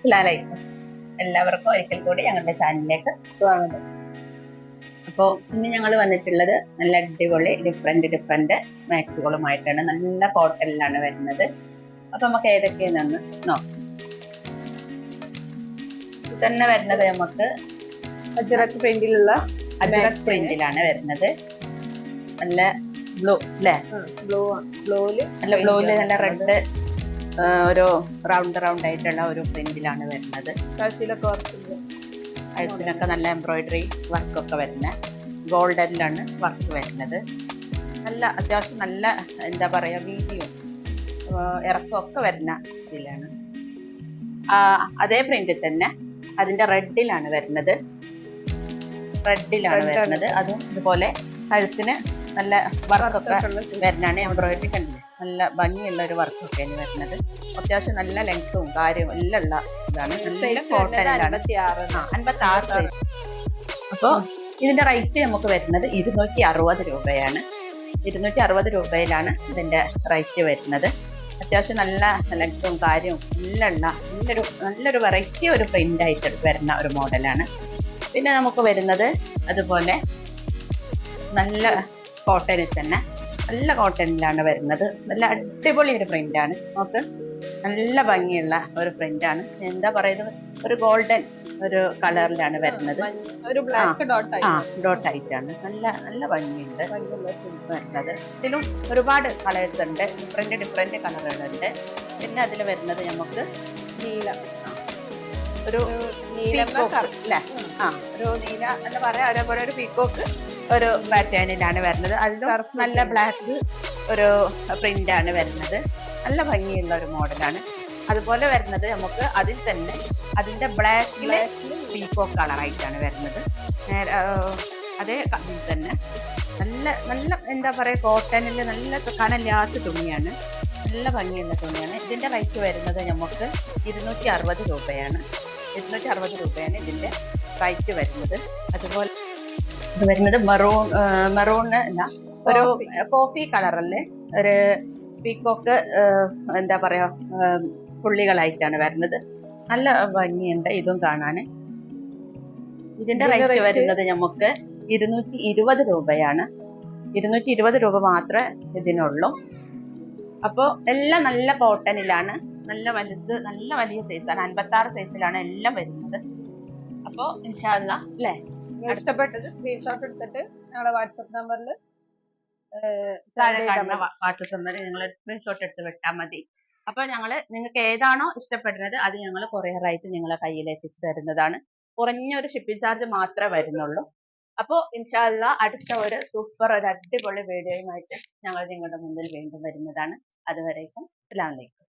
അസ്സലാമലൈക്കും എല്ലാവർക്കും ഒരിക്കൽ കൂടി ഞങ്ങളുടെ ചാനലിലേക്ക് സ്വാഗതം. അപ്പോൾ ഇന്ന് ഞങ്ങൾ വന്നിട്ടുള്ളത് നല്ല അടിപൊളി ഡിഫറെന്റ് ഡിഫറെന്റ് മാക്സുകളുമായിട്ടാണ് നല്ല കോട്ടണിലാണ് വരുന്നത്. അപ്പോൾ നമുക്ക് ഏതൊക്കെയാണെന്ന് നോക്കാം. തന്നെ വരുന്നത് നമുക്ക് അജറക് പ്രിന്റിലുള്ള അജിറക് പ്രിന്റിലാണ് വരുന്നത്. നല്ല ബ്ലൂ അല്ലേ? ബ്ലൂ ബ്ലൂൽ നല്ല ബ്ലൂൽ നല്ല റെഡ് ഒരു റൗണ്ട് റൗണ്ട് ആയിട്ടുള്ള ഒരു പ്രിന്റിലാണ് വരുന്നത്. കഴുത്തിലൊക്കെ വർക്ക് കഴുത്തിനൊക്കെ നല്ല എംബ്രോയിഡറി വർക്കൊക്കെ വരുന്ന ഗോൾഡനിലാണ് വർക്ക് വരുന്നത്. നല്ല അത്യാവശ്യം നല്ല എന്താ പറയുക വീതിയും ഇറക്കും ഒക്കെ വരുന്ന ഇതിലാണ്. അതേ പ്രിന്റിൽ തന്നെ അതിന്റെ റെഡിലാണ് വരുന്നത്. റെഡിലാണ് വരുന്നത്. അതും ഇതുപോലെ കഴുത്തിന് നല്ല വർക്കൊക്കെ വരുന്നതാണ് എംബ്രോയിഡറി കണ്ടില്ലേ? നല്ല ഭംഗിയുള്ള ഒരു വർക്കൊക്കെയാണ് വരുന്നത്. അത്യാവശ്യം നല്ല ലെങ്ത്തും കാര്യവും എല്ലാം ഉള്ള ഇതാണ്. നല്ല കോട്ടണിലാണ് അൻപത്തി ആറ് സൈസ് അപ്പോൾ ഇതിന്റെ റേറ്റ് നമുക്ക് വരുന്നത് ഇരുന്നൂറ്റി അറുപത് രൂപയാണ്. ഇരുന്നൂറ്റി അറുപത് രൂപയിലാണ് ഇതിന്റെ റേറ്റ് വരുന്നത്. അത്യാവശ്യം നല്ല ലെങ്ത്തും കാര്യവും എല്ലാം ഉള്ള നല്ലൊരു നല്ലൊരു വെറൈറ്റി ഒരു പ്രിന്റ് ആയിട്ട് വരുന്ന ഒരു മോഡലാണ്. പിന്നെ നമുക്ക് വരുന്നത് അതുപോലെ നല്ല കോട്ടനിൽ തന്നെ നല്ല കോട്ടണിലാണ് വരുന്നത്. നല്ല അടിപൊളി ഒരു പ്രിന്റാണ് നോക്ക് നല്ല ഭംഗിയുള്ള ഒരു പ്രിന്റാണ് എന്താ പറയുന്നത്? ഒരു ഗോൾഡൻ ഒരു കളറിലാണ് വരുന്നത്. ഒരു ബ്ലാക്ക് ഡോട്ട് ആ ഡോട്ട് ആയിട്ടാണ് നല്ല നല്ല ഭംഗിയുണ്ട്. വരുന്നത്. ഇതിലും ഒരുപാട് കളേഴ്സ് ഉണ്ട്. ഡിഫറെന്റ് ഡിഫറെന്റ് കളറുകളുണ്ട് പിന്നെ അതിൽ വരുന്നത് നമുക്ക് നീല. ഒരു നീല അല്ലേ ആ ഒരു നീല എന്ന് പറയാ. അതേപോലെ ഒരു പീക്കോക്ക് ഒരു പാറ്റേണിലാണ് വരുന്നത്. അതിൽ നല്ല ബ്ലാക്ക് ഒരു പ്രിന്റ് ആണ് വരുന്നത്. നല്ല ഭംഗിയുള്ള ഒരു മോഡലാണ് അതുപോലെ വരുന്നത് നമുക്ക് അതിൽ തന്നെ അതിന്റെ ബ്ലാക്കിൽ പീക്കോ കളറായിട്ടാണ് വരുന്നത്. നേരെ അതേ അതിൽ തന്നെ നല്ല നല്ല എന്താ പറയുക കോട്ടണിൽ നല്ല കനല്ലാത്ത തുണിയാണ്. നല്ല ഭംഗിയുള്ള തുണിയാണ്. ഇതിന്റെ റേറ്റ് വരുന്നത് നമുക്ക് ഇരുന്നൂറ്റി അറുപത് രൂപയാണ്. ഇരുന്നൂറ്റി അറുപത് രൂപയാണ് ഇതിന്റെ റേറ്റ് വരുന്നത്. അതുപോലെ ഇത് വരുന്നത് മെറൂൺ മെറൂണ് അല്ല. ഒരു കോഫി കളറല്ലേ ഒരു പീക്കോക്ക് എന്താ പറയാ പുള്ളികളായിട്ടാണ് വരുന്നത്. നല്ല ഭംഗിയുണ്ട് ഇതും കാണാൻ. ഇതിന്റെ ഇതിന്റെ റേറ്റ് വരുന്നത് നമുക്ക് ഇരുന്നൂറ്റി ഇരുപത് രൂപയാണ്. ഇരുന്നൂറ്റി ഇരുപത് രൂപ മാത്രമേ ഇതിനുള്ളൂ. അപ്പോൾ എല്ലാം നല്ല കോട്ടണിലാണ് നല്ല വലുത് നല്ല വലിയ സൈസാണ് അൻപത്തി ആറ് സൈസിലാണ് എല്ലാം വരുന്നത്. അപ്പോൾ ഇൻഷാല്ല അല്ലേ? ഇഷ്ടപ്പെട്ടത് സ്ക്രീൻഷോട്ട് എടുത്തിട്ട് ഞങ്ങളുടെ വാട്സപ്പ് നമ്പറിൽ വാട്സപ്പ് നമ്പറിൽ നിങ്ങൾ സ്ക്രീൻഷോട്ട് എടുത്ത് വിട്ടാൽ മതി. അപ്പൊ ഞങ്ങൾ നിങ്ങൾക്ക് ഏതാണോ ഇഷ്ടപ്പെടുന്നത് അത് ഞങ്ങൾ കൊറിയറായിട്ട് നിങ്ങളെ കയ്യിൽ എത്തിച്ചു തരുന്നതാണ്. കുറഞ്ഞ ഒരു ഷിപ്പിംഗ് ചാർജ് മാത്രമേ വരുന്നുള്ളൂ. അപ്പോൾ ഇൻഷാല്ല അടുത്ത ഒരു സൂപ്പർ ഒരു അടിപൊളി വീഡിയോയുമായിട്ട് ഞങ്ങൾ നിങ്ങളുടെ മുന്നിൽ വീണ്ടും വരുന്നതാണ്. അതുവരേക്കും അസ്സലാമു അലൈക്കും.